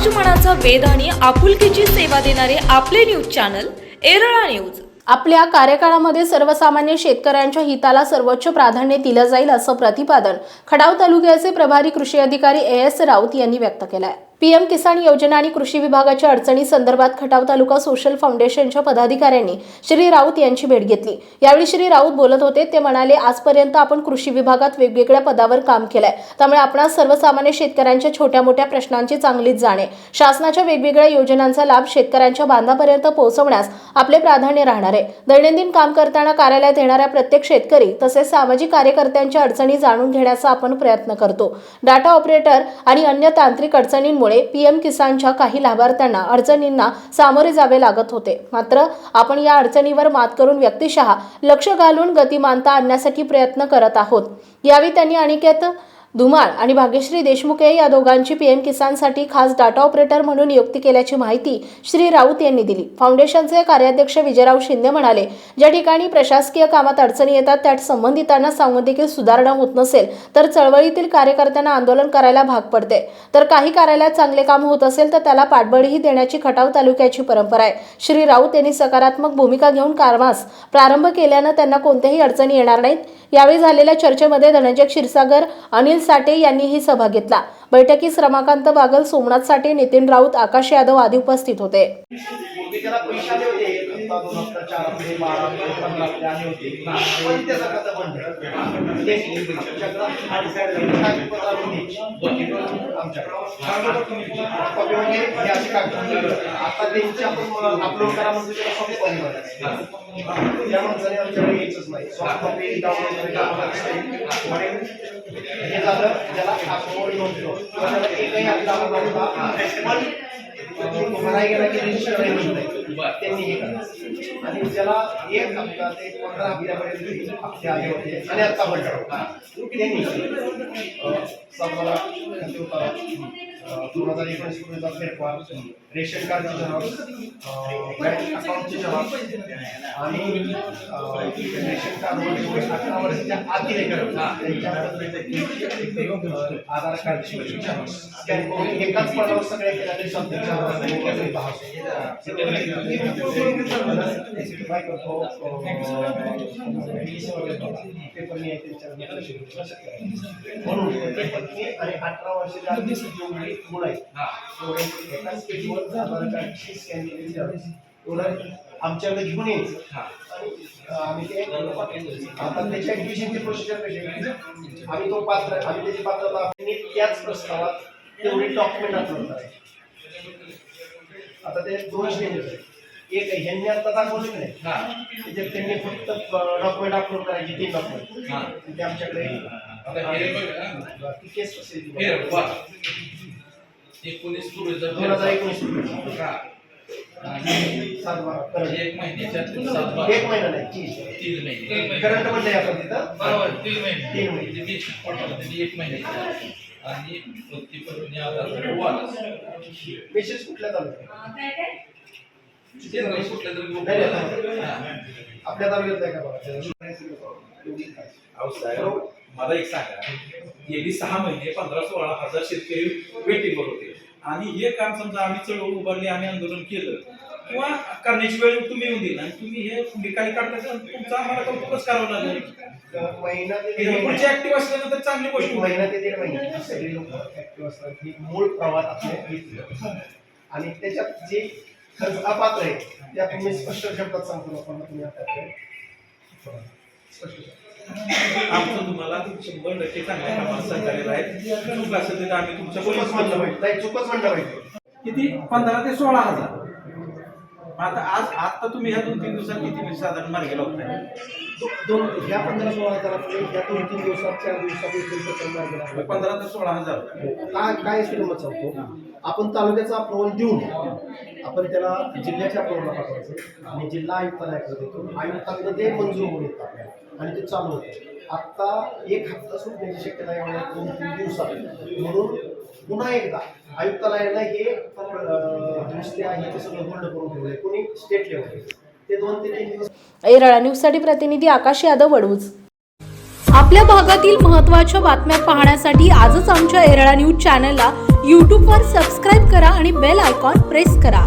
समाजमनाचा वेध आणि आपुलकीची सेवा देणारे आपले न्यूज चॅनल एरळा न्यूज आपल्या कार्यकाळामध्ये सर्वसामान्य शेतकऱ्यांच्या हिताला सर्वोच्च प्राधान्य दिलं जाईल असं प्रतिपादन खडाव तालुक्याचे प्रभारी कृषी अधिकारी ए एस राऊत यांनी व्यक्त केलं आहे पीएम किसान योजना आणि कृषी विभागाच्या अडचणी संदर्भात खटाव तालुका सोशल फाउंडेशनच्या पदाधिकाऱ्यांनी श्री राऊत यांची भेट घेतली. यावेळी श्री राऊत बोलत होते ते म्हणाले आजपर्यंत आपण कृषी विभागात वेगवेगळ्या पदावर काम केलंय. त्यामुळे आपणास सर्वसामान्य शेतकऱ्यांच्या छोट्या मोठ्या प्रश्नांची चांगलीच जाणे. शासनाच्या वेगवेगळ्या योजनांचा लाभ शेतकऱ्यांच्या बांधापर्यंत पोहोचवण्यास आपले प्राधान्य राहणार आहे. दैनंदिन काम करताना कार्यालयात येणाऱ्या प्रत्येक शेतकरी तसेच सामाजिक कार्यकर्त्यांच्या अडचणी जाणून घेण्याचा आपण प्रयत्न करतो. डाटा ऑपरेटर आणि अन्य तांत्रिक अडचणींमुळे पीएम किसानच्या काही लाभार्थ्यांना अडचणींना सामोरे जावे लागत होते. मात्र आपण या अडचणीवर मात करून व्यक्तिशः लक्ष घालून गतिमानता आणण्यासाठी प्रयत्न करत आहोत. यावेळी त्यांनी अनिकेत धुमाळ आणि भाग्यश्री देशमुख या दोघांची पीएम किसानसाठी खास डाटा ऑपरेटर म्हणून नियुक्ती केल्याची माहिती श्री राऊत यांनी दिली. फाउंडेशनचे कार्याध्यक्ष विजयराव शिंदे म्हणाले ज्या ठिकाणी प्रशासकीय कामात अडचणी येतात त्यात संबंधितांना सांगून सुधारणा होत नसेल तर चळवळीतील कार्यकर्त्यांना आंदोलन करायला भाग पडते. तर काही कार्यालयात चांगले काम होत असेल तर त्याला पाठबळही देण्याची खटाव तालुक्याची परंपरा आहे. श्री राऊत यांनी सकारात्मक भूमिका घेऊन कामास प्रारंभ केल्यानं त्यांना कोणत्याही अडचणी येणार नाहीत. यावेळी झालेल्या चर्चेमध्ये धनंजय क्षीरसागर अनिल साठे यांनीही सहभाग घेतला. बैठकीस रमाकांत बागल सोमनाथ साठे नितीन राऊत आकाश यादव आदी उपस्थित होते. पूर्वी त्याला पैसे आले होते. आता दोन हप्ता चार हप्ते बारा हप्ते पंधरा हप्ते आले होते. पण त्याचा कसा ते कागदपत्र आमच्याकडे. म्हणजे आता त्यांची आपण अपलोड करा म्हणजे त्याला सॉफ्ट कॉपी त्या माणसाने आमच्याकडे यायचंच नाही. सॉफ्ट कॉपी डाउनलोड करायला हे झालं ज्याला अपलोड नव्हतं. त्याला एकही अपलोड पण म्हणाय गेला की रजिस्टर नाही होत नाही. त्यांनी हे केलं. आणि त्याला एक हप्ता ते पंधरा हप्त्यापर्यंत हप्ते आले होते. आणि आता पण त्यांनी सातबारा दोन हजार एकोणीस पर्यंत फेरफार रेशन कार्डचे झेरॉक्स बँक अकाउंटचे झेरॉक्स आणि रेशन कार्ड अठरा वर्षाच्या आतील आधार कार्डची एकाच पानावर सगळे केल्या तरी म्हणून पत्नी आणि अठरा वर्षाच्या जेवढी एकाच पेजवर स्कॅन केलेली एवढं आमच्याकडे घेऊन यायचं आम्ही ते आता त्याच्या ऍडमिशनची प्रोसिजर कशी आम्ही तो पात्र आम्ही त्याची पात्रता त्याच प्रस्तावात तेवढी डॉक्युमेंट अपलोड करायची आता ते दोन स्टेजेस आहेत एक ह्यांनी आता दाखवले नाही. त्याच्यात त्यांनी फक्त डॉक्युमेंट अपलोड करायचे तीन डॉक्युमेंट ते आमच्याकडे हे केस हे. एकोणीस दोन हजार एकोणीस हा. एक महिन्याच्या. एक महिना नाही तीन. तीन महिने. करंट म्हणलंय आपण तिथं? बरोबर तीन महिने. तीन महिने. म्हणजे त्यांनी एक महिन्याची आणि वृत्तीपत्नी आधार कार्ड वाला मेसेज कुठल्या तालुक्यात? आपल्या तालुक्यात आहे का बघा? मला एक सांगा. गेली सहा महिने पंधरा सोळा हजार शेतकरी वेटिंगवर होते. आणि हे काम समजा आम्ही चळवळ उभारली आम्ही आंदोलन केलं किंवा करण्याची वेळ तुम्ही येऊन दिली आणि तुम्ही हे निकाली काढता तर तुमचं आम्हाला कौतुकच करावं लागेल. महिना ते दीड हे महिना. पुढचे ऍक्टिव्ह असल्यानंतर चांगली गोष्ट. महिना ते दीड महिने. सगळे लोक ऍक्टिव्ह असतात. ही मूळ घेतले आणि त्याच्यात जे खर्च अपात्र आहे. ते आपण मी स्पष्ट शब्दात सांगतो लोकांना तुम्ही स्पष्ट सांगा. आमचं तुम्हाला शंभर टक्के चांगल्या कामाला सहकार्य राहील चूक असेल तर आम्ही तुमच्या चुकच म्हणलं पाहिजे. नाही चुकच म्हणलं पाहिजे. किती? पंधरा ते सोळा हजार. आता आज आता तुम्ही ह्या दोन तीन दिवसात किती म्हणजे साधारण मार्गे लावताय? दो- दोन ह्या पंधरा सोळा हजारातले ह्या दोन तीन दिवसात चार दिवसात सत्तर मार्ग लागले. पंधरा ते सोळा हजार. काय काय किंमत सांगतो? आपण तालुक्याचा अप्रुव्हल देऊन आपण त्याला जिल्ह्याच्या अप्रुव्हलला पाठवायचं. आणि जिल्हा आयुक्तालयाकडे देतो. आयुक्ताकडे ते मंजूर होऊन येतं आपल्याला आणि ते चालू होतं. आता एक हप्ता सुटण्याची शक्यता आहे. दोन तीन दिवसात. म्हणून पुन्हा एकदा आयुक्तालयाला हे अं, दुरुस्ती आहे ते सगळं होल्ड करून ठेवलंय. कोणी स्टेट लेवल ते दोन ते तीन दिवस ऐरळा न्यूजसाठी प्रतिनिधी आकाश यादव वडूज आपल्या भागातील महत्त्वाच्या बातम्या पाहण्यासाठी आजच आमच्या एरळा न्यूज चॅनलला यूट्यूबवर सबस्क्राईब करा आणि बेल आयकॉन प्रेस करा.